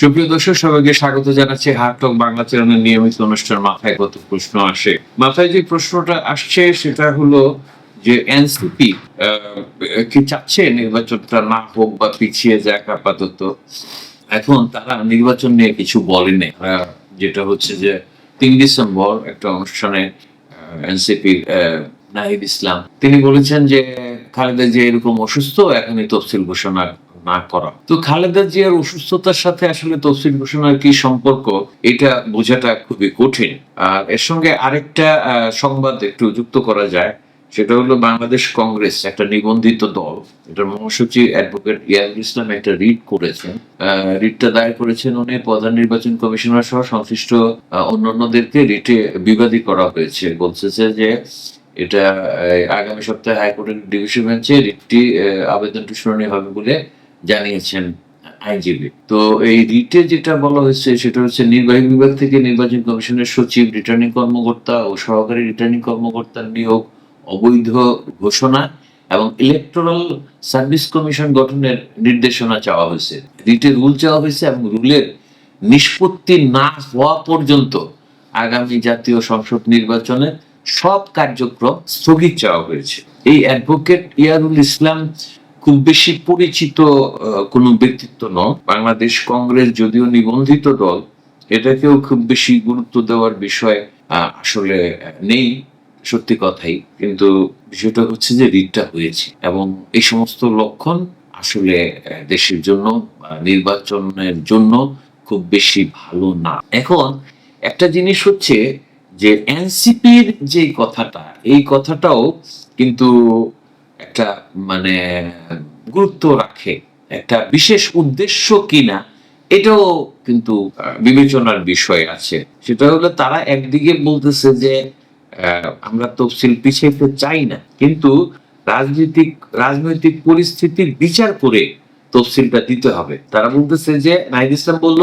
সুপ্রিয় দর্শক, সবাইকে স্বাগত জানাচ্ছি হাটক বাংলা নিয়মিত অনুষ্ঠান মাথায় কত প্রশ্ন আসে। মাথায় যে প্রশ্নটা আসছে সেটা হলো যে এনসিপি কি চাচ্ছে নির্বাচনটা না হোক বা পিছিয়ে যাক আপাতত? এখন তারা নির্বাচন নিয়ে কিছু বলেনি। যেটা হচ্ছে যে তিন ডিসেম্বর একটা অনুষ্ঠানে এনসিপি নাহিদ ইসলাম, তিনি বলেছেন যে খালেদা যে এরকম অসুস্থ, এখনই তফসিল ঘোষণা না করা। তো খালেদা জিয়ার অসুস্থতার সাথে আসলে তফসিল ঘোষণার কি সম্পর্ক, এটা বোঝাটা খুবই কঠিন। আর এর সঙ্গে আরেকটা সংবাদ একটু যুক্ত করা যায়, সেটা হলো বাংলাদেশ কংগ্রেস, একটা নিবন্ধিত দল। এটা মহাসচিব অ্যাডভোকেট ইয়ারুল ইসলাম একটা রিট করেছেন। রিটটা দায়ের করেছেন উনি, প্রধান নির্বাচন কমিশনার সহ সংশ্লিষ্ট অন্যান্যদেরকে রিটে বিবাদী করা হয়েছে। বলছে যে এটা আগামী সপ্তাহে হাইকোর্টের ডিভিশন বেঞ্চে রিটটি আবেদনটি শুনানি হবে বলে জানিয়েছেন আইনজীবী তো এই রিটে যেটা বলা হয়েছে, সেটা হচ্ছে নির্বাহী বিভাগ থেকে নির্বাচন কমিশনের সচিব রিটার্নিং কর্মকর্তা ও সহকারী রিটার্নিং কর্মকর্তার নিয়োগ অবৈধ ঘোষণা এবং ইলেকটোরাল সার্ভিস কমিশন গঠনের নির্দেশনা চাওয়া হয়েছে। রিটের রুল চাওয়া হয়েছে এবং রুলের নিষ্পত্তি না হওয়া পর্যন্ত আগামী জাতীয় সংসদ নির্বাচনের সব কার্যক্রম স্থগিত চাওয়া হয়েছে। এই অ্যাডভোকেট ইয়ারুল ইসলাম খুব বেশি পরিচিত কোনো ব্যক্তিত্ব নন বাংলাদেশ কংগ্রেস যদিও নিবন্ধিত দল, এটাকেও খুব বেশি গুরুত্ব দেওয়ার বিষয় আসলে নেই, সত্যি কথাই। কিন্তু বিষয়টা হচ্ছে যে রিটটা হয়েছে এবং এই সমস্ত লক্ষণ আসলে দেশের জন্য নির্বাচনের জন্য খুব বেশি ভালো না। এখন একটা জিনিস হচ্ছে যে এনসিপির যে কথাটা, এই কথাটাও কিন্তু একটা মানে গুরুত্ব রাখে। একটা বিশেষ উদ্দেশ্য কিনা, এটাও কিন্তু বিবেচনার বিষয় আছে। সেটা হলো তারা একদিকে বলতেছে যে আমরা তফসিল পিছাইতে চাই না। কিন্তু রাজনৈতিক রাজনৈতিক পরিস্থিতির বিচার করে তফসিলটা দিতে হবে। তারা বলতেছে যে, নাহিদ ইসলাম বলল,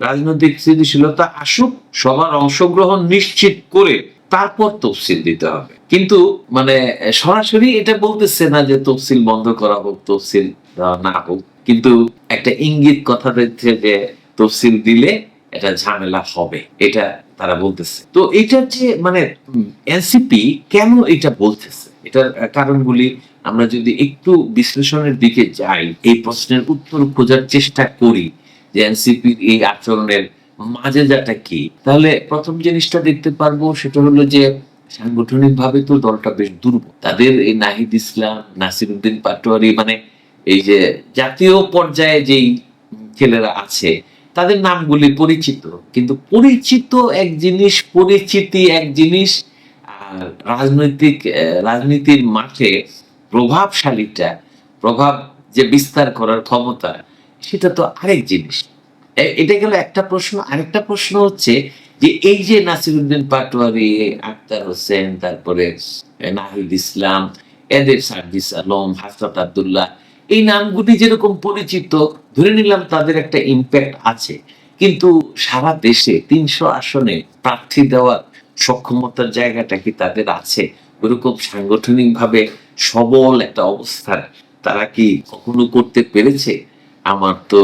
রাজনৈতিক স্থিতিশীলতা আসুক, সবার অংশগ্রহণ নিশ্চিত করে তারপর তফসিল দিতে হবে। কিন্তু মানে সরাসরি এটা বলতেছে না যে তফসিল বন্ধ করা হোক, তফসিল না হোক। কিন্তু একটা ইঙ্গিত কথা দিচ্ছে যে তফসিল দিলে এটা ঝামেলা হবে, এটা তারা বলতেছে। তো এটা যে মানে এনসিপি কেন এটা বলতেছে? এটার কারণগুলি আমরা যদি একটু বিশ্লেষণের দিকে যাই, এই প্রশ্নের উত্তর খোঁজার চেষ্টা করি যে এনসিপির এই আচরণের মাঝে যাটা কি? তাহলে প্রথম জিনিসটা দেখতে পারব সেটা হলো যে সাংগঠনিক ভাবে তো দলটা বেশ দুর্বল। তাদের এই নাহিদ ইসলাম নাসির উদ্দিন পাটোয়ারি মানে এই যে জাতীয় পর্যায়ে যেই ছেলেরা আছে, তাদের নামগুলি পরিচিত। কিন্তু পরিচিত এক জিনিস, পরিচিতি এক জিনিস, আর রাজনৈতিক রাজনীতির মাঠে প্রভাবশালীটা, প্রভাব যে বিস্তার করার ক্ষমতা, সেটা তো আরেক জিনিস। এটা গেল একটা প্রশ্ন। আরেকটা প্রশ্ন হচ্ছে যে, এই যে নাসিরুদ্দিন পাটোয়ারি, আক্তার হোসেন, তারপরে নাহিদ ইসলাম, এদের সার্জিস আলম হাসরত আব্দুল্লাহ, এই নামগুলি যেরকম পরিচিত, ধরে নিলাম তাদের একটা ইম্প্যাক্ট আছে। কিন্তু সারা দেশে তিনশো আসনে প্রার্থী দেওয়ার সক্ষমতার জায়গাটা কি তাদের আছে? ওরকম সাংগঠনিক ভাবে সবল একটা অবস্থান তারা কি কখনো করতে পেরেছে? আমার তো,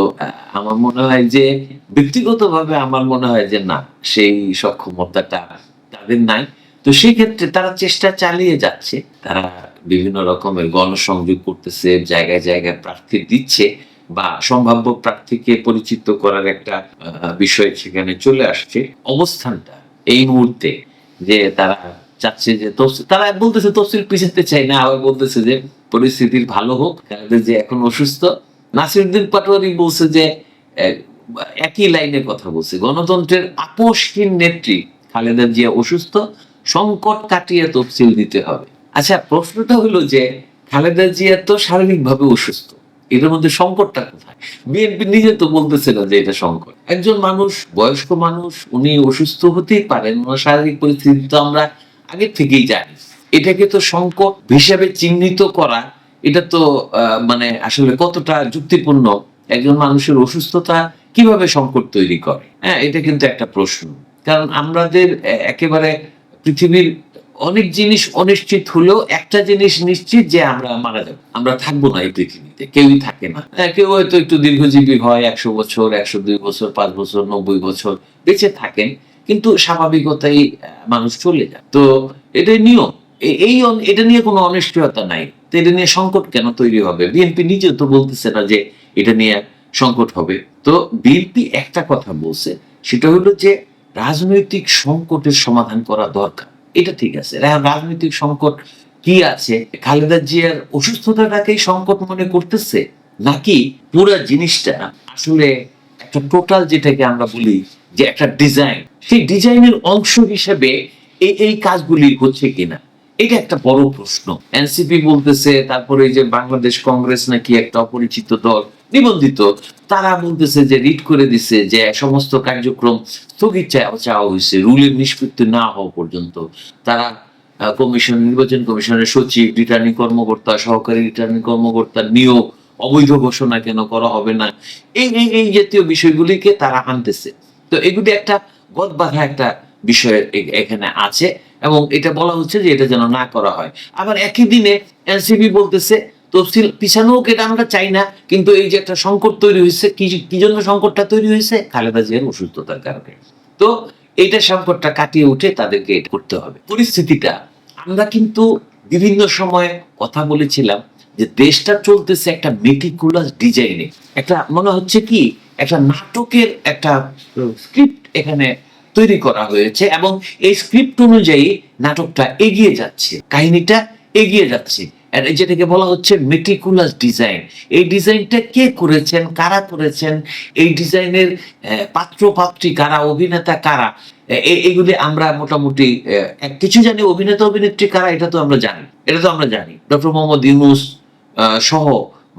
আমার মনে হয় যে ব্যক্তিগতভাবে আমার মনে হয় যে না, সেই সক্ষমতাটা তাদের নাই। তো সেই ক্ষেত্রে তারা চেষ্টা চালিয়ে যাচ্ছে, তারা বিভিন্ন রকমের গণসংযোগ করতেছে, জায়গায় জায়গায় প্রার্থী দিচ্ছে বা সম্ভাব্য প্রার্থীকে পরিচিত করার একটা বিষয় সেখানে চলে আসছে। অবস্থানটা এই মুহূর্তে যে তারা চাচ্ছে যে তারা বলতেছে তফসিল পিছাতে চাই না, আবার বলতেছে যে পরিস্থিতির ভালো হোক, তাদের যে এখন অসুস্থ নাসিরুদ্দিন পাটোয়ারি বলছে যে একই লাইনে কথা বলছে, গণতন্ত্রের আপোষহীন নেত্রী খালেদা জিয়া অসুস্থ, সংকট কাটিয়ে তফসিল দিতে হবে। আচ্ছা প্রশ্নটা হলো যে, খালেদা জিয়া তো শারীরিকভাবে অসুস্থ, এটার মধ্যে সংকটটা কোথায়? বিএনপি নিজে তো বলতেছে না যে এটা সংকট। একজন মানুষ, বয়স্ক মানুষ, উনি অসুস্থ হতেই পারেন, ওনার শারীরিক পরিস্থিতি তো আমরা আগে থেকেই জানি। এটাকে তো সংকট হিসাবে চিহ্নিত করা এটা তো মানে আসলে কতটা যুক্তিপূর্ণ একজন মানুষের অসুস্থতা কীভাবে সংকট তৈরি করে? হ্যাঁ এটা কিন্তু একটা প্রশ্ন। কারণ আমাদের একেবারে পৃথিবীর অনেক জিনিস অনিশ্চিত হলেও একটা জিনিস নিশ্চিত যে আমরা মারা যাব। আমরা থাকব না এই পৃথিবীতে কেউই থাকে না। হ্যাঁ, কেউ হয়তো একটু দীর্ঘজীবী হয় একশো বছর একশো দুই বছর পাঁচ বছর নব্বই বছর বেঁচে থাকেন কিন্তু স্বাভাবিকতাই মানুষ চলে যায়। তো এটাই নিয়ম। এই এটা নিয়ে কোনো অনিশ্চয়তা নাই। তো এটা নিয়ে সংকট কেন তৈরি হবে? বিএনপি নিজেও তো বলতেছে না যে এটা নিয়ে সংকট হবে। তো বিএনপি একটা কথা বলছে, সেটা হলো যে রাজনৈতিক সংকটের সমাধান করা দরকার। এটা ঠিক আছে। রাজনৈতিক সংকট কি আছে? খালেদা জিয়ার অসুস্থতাটাকেই সংকট মনে করতেছে? নাকি পুরো জিনিসটা আসলে একটা টোটাল যেটাকে আমরা বলি যে একটা ডিজাইন, সেই ডিজাইনের অংশ হিসেবে এই এই কাজগুলি হচ্ছে কিনা? এটা একটা বড় প্রশ্ন। এনসিপি বলতেছে, তারপরে এই যে বাংলাদেশ কংগ্রেস নাকি একটা অপরিচিত দল নিবন্ধিত, তারা বলতেছে যে রিট করে দিছে যে সমস্ত কার্যক্রম স্থগিত চাওয়া হয়েছে। রুলের নিষ্পত্তি না হওয়া পর্যন্ত তারা কমিশন নির্বাচন কমিশনের সচিব রিটার্নিং কর্মকর্তা, সহকারী রিটার্নিং কর্মকর্তা নিয়োগ, অবৈধ ঘোষণা কেন করা হবে না? এই এই জাতীয় বিষয়গুলিকে তারা আনতেছে। তো এগুলি একটা গদ বাঁধা একটা বিষয় এখানে আছে। এবং এটা বলা হচ্ছে যে এটা যেন না করা হয়। আবার একই দিনে এনসিপি বলতেছে, তফসিল পিছানো এটা আমরা চাই না? কিন্তু এই যে একটা সংকট তৈরি হয়েছে, কি কি জন্য সংকটটা তৈরি হয়েছে? খালেদা জিয়ার অসুস্থতার কারণে। তো এইটা সংকটটা কাটিয়ে উঠে তাদেরকে এটা করতে হবে। পরিস্থিতিটা, আমরা কিন্তু বিভিন্ন সময়ে কথা বলেছিলাম যে দেশটা চলতেছে একটা মেটিকুলাস ডিজাইনে একটা মনে হচ্ছে কি, একটা নাটকের একটা স্ক্রিপ্ট এখানে তৈরি করা হয়েছে এবং এই স্ক্রিপ্ট অনুযায়ী নাটকটা এগিয়ে যাচ্ছে, কাহিনীটা এগিয়ে যাচ্ছে। যেটাকে বলা হচ্ছে মেটিকুলাস ডিজাইন এই ডিজাইনটা কে করেছেন, কারা করেছেন? এই ডিজাইনের পাত্র পাত্রী কারা, অভিনেতা কারা? এগুলি আমরা মোটামুটি কিছু জানি, অভিনেতা, অভিনেত্রী কারা, এটা তো আমরা জানি। এটা তো আমরা জানি। ডক্টর মোহাম্মদ ইউনুস সহ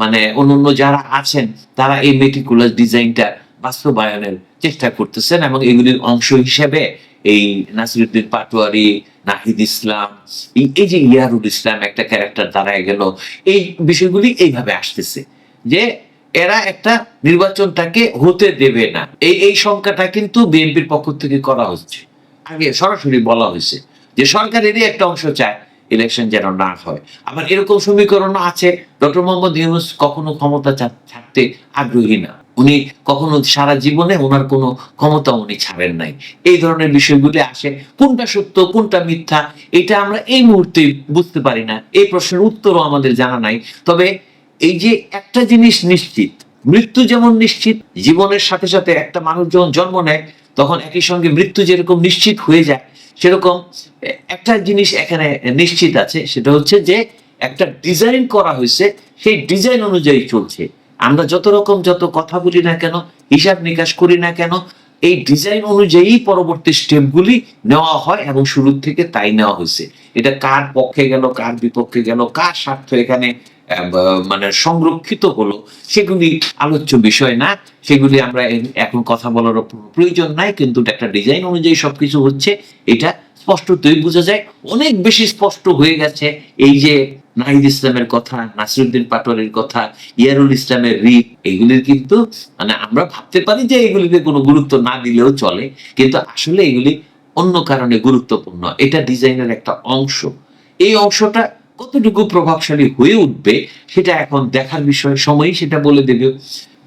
মানে অন্যান্য যারা আছেন, তারা এই মেটিকুলাস ডিজাইনটা বাস্তবায়নের চেষ্টা করতেছেন এবং এগুলির অংশ হিসেবে এই নাসিরুদ্দিন পাটোয়ারি, নাহিদ ইসলাম, এই- যে ইয়ারুল ইসলাম একটা ক্যারেক্টার দাঁড়ায় গেল, এই বিষয়গুলি এইভাবে আসতেছে যে এরা একটা নির্বাচনটাকে হতে দেবে না। এই এই সংখ্যাটা কিন্তু বিএনপির পক্ষ থেকে করা হচ্ছে। আগে সরাসরি বলা হয়েছে যে সরকারেরই একটা অংশ চায় ইলেকশন যেন না হয়। আবার এরকম সমীকরণ আছে, ডক্টর মোহাম্মদ ইউনুস কখনো ক্ষমতা ছাড়তে আগ্রহী না। উনি কখনো সারা জীবনে ওনার কোনো ক্ষমতা উনি ছাড়েন নাই। এই ধরনের বিষয়গুলি আসে, কোনটা সত্য, কোনটা মিথ্যা, এটা আমরা এই মুহূর্তে বুঝতে পারি না, এই প্রশ্নের উত্তরও আমাদের জানা নাই। তবে এই যে একটা জিনিস নিশ্চিত, মৃত্যু যেমন নিশ্চিত, জীবনের সাথে সাথে একটা মানুষ যখন জন্ম নেয়, তখন একই সঙ্গে মৃত্যু যেরকম নিশ্চিত হয়ে যায়, সেরকম একটা জিনিস এখানে নিশ্চিত আছে, সেটা হচ্ছে যে একটা ডিজাইন করা হয়েছে, সেই ডিজাইন অনুযায়ী চলছে। আমরা যত রকম যত কথা বলি না কেন, হিসাব নিকাশ করি না কেন, এই ডিজাইন অনুযায়ী পরবর্তী স্টেপগুলি নেওয়া হয় এবং শুরু থেকে তাই নেওয়া হয়েছে। এটা কার পক্ষে গেল, কার বিপক্ষে গেল, কার স্বার্থ এখানে মানে সংরক্ষিত হলো, সেগুলি আলোচ্য বিষয় না। সেগুলি আমরা এখন কথা বলার প্রয়োজন নাই, কিন্তু একটা ডিজাইন অনুযায়ী সবকিছু হচ্ছে, এটা স্পষ্টতই বোঝা যায়। অনেক বেশি স্পষ্ট হয়ে গেছে এই যে নাহিদ ইসলামের কথা, নাসিরুদ্দিন পাটোয়ারির কথা, ইয়ারুল ইসলামের রিপ, এগুলির কিন্তু মানে আমরা ভাবতে পারি যে এগুলিতে কোনো গুরুত্ব না দিলেও চলে, কিন্তু আসলে এগুলি অন্য কারণে গুরুত্বপূর্ণ। এটা ডিজাইনের একটা অংশ। এই অংশটা কতটুকু প্রভাবশালী হয়ে উঠবে সেটা এখন দেখার বিষয়, সময়ই সেটা বলে দেবে।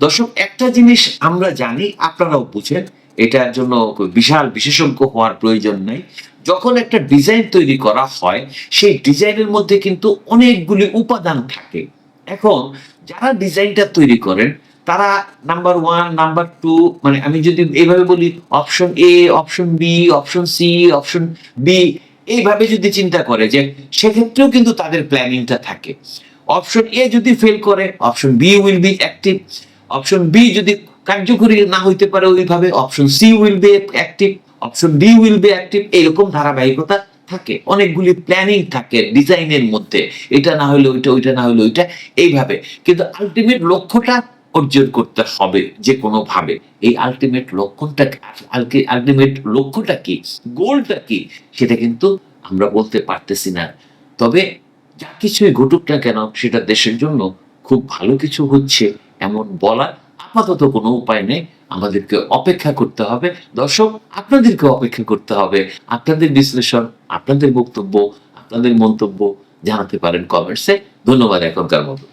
দর্শক, একটা জিনিস আমরা জানি, আপনারাও বুঝেন, এটার জন্য বিশাল বিশেষজ্ঞ হওয়ার প্রয়োজন নাই। যখন একটা ডিজাইন তৈরি করা হয়, সেই ডিজাইনের মধ্যে কিন্তু অনেকগুলি উপাদান থাকে। এখন যারা ডিজাইনটা তৈরি করেন, তারা নাম্বার ওয়ান, নাম্বার টু মানে আমি যদি এভাবে বলি, option A, option B, option C, option B এইভাবে যদি চিন্তা করে যে সেক্ষেত্রেও কিন্তু তাদের প্ল্যানিংটা থাকে। অপশন এ যদি ফেল করে option B will be active option B যদি কার্যকরী না হইতে পারে ওইভাবে option C will be active option D will be active এরকম ধারাবাহিকতা থাকে। অনেকগুলি প্ল্যানিং থাকে ডিজাইনের মধ্যে। এটা না হলে ওইটা ওইটা না হলে ওইটা, এইভাবে। কিন্তু আলটিমেট লক্ষ্যটা অর্জন করতে হবে যে কোনো ভাবে এই আলটিমেট লক্ষণটা আলটিমেট লক্ষ্যটা কি? গোলটা কি? সেটা কিন্তু আমরা বলতে পারতেছি না। তবে যা কিছুই ঘটুক না কেন, সেটা দেশের জন্য খুব ভালো কিছু হচ্ছে এমন বলা আপাতত কোনো উপায় নেই। আমাদেরকে অপেক্ষা করতে হবে। দর্শক, আপনাদেরকে অপেক্ষা করতে হবে। আপনাদের বিশ্লেষণ, আপনাদের বক্তব্য, আপনাদের মন্তব্য জানাতে পারেন কমেন্টসে ধন্যবাদ এখনকার মতো।